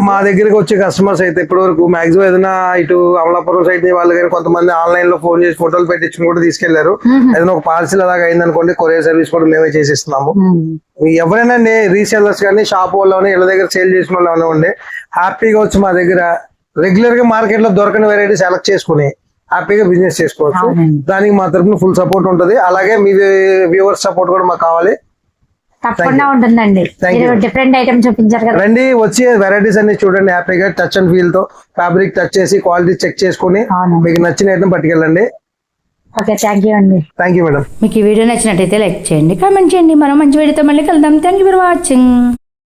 Speaker 2: మా దగ్గరికి వచ్చే కస్టమర్స్ అయితే ఇప్పటి వరకు మాక్సిమం ఏదైనా ఇటు అమలాపురం సైడ్ వాళ్ళు కానీ కొంతమంది ఆన్లైన్లో ఫోన్ చేసి ఫోటోలు పెట్టించుకుని కూడా తీసుకెళ్ళారు. ఏదైనా ఒక పార్సిల్ అలాగా అయిందనుకోండి కొరియర్ సర్వీస్ కూడా మేమే చేసిస్తున్నాము. ఎవరైనా రీసేలర్స్ కానీ షాప్ వాళ్ళు ఇళ్ళ దగ్గర సేల్ చేసిన వాళ్ళు అవనివ్వండి హ్యాపీగా వచ్చి మా దగ్గర రెగ్యులర్గా మార్కెట్లో దొరకని వెరైటీ సెలెక్ట్ చేసుకుని హ్యాపీగా బిజినెస్ చేసుకోవచ్చు. దానికి మా తరపున ఫుల్ సపోర్ట్ ఉంటుంది. అలాగే మీ వ్యూవర్స్ సపోర్ట్ కూడా మాకు కావాలి.
Speaker 1: తప్పకుండా ఉంటుందండి. డిఫరెంట్ ఐటమ్ చూపించారు కదా.
Speaker 2: రండి వచ్చి వెరైటీస్ అన్ని చూడండి హ్యాపీగా టచ్ అండ్ ఫీల్తో ఫ్యాబ్రిక్ టచ్ చేసి క్వాలిటీ చెక్ చేసుకుని. మీకు నచ్చిన ఐటమ్ పట్టుకెళ్ళండి.
Speaker 1: ఓకే థ్యాంక్ యూ అండి.
Speaker 2: థ్యాంక్ యూ మేడం
Speaker 1: మీకు ఈ వీడియో నచ్చినట్టయితే లైక్ చేయండి కామెంట్ చేయండి. మరో మంచి వీడియోతో మళ్ళీ కలుద్దాం. Thank you for watching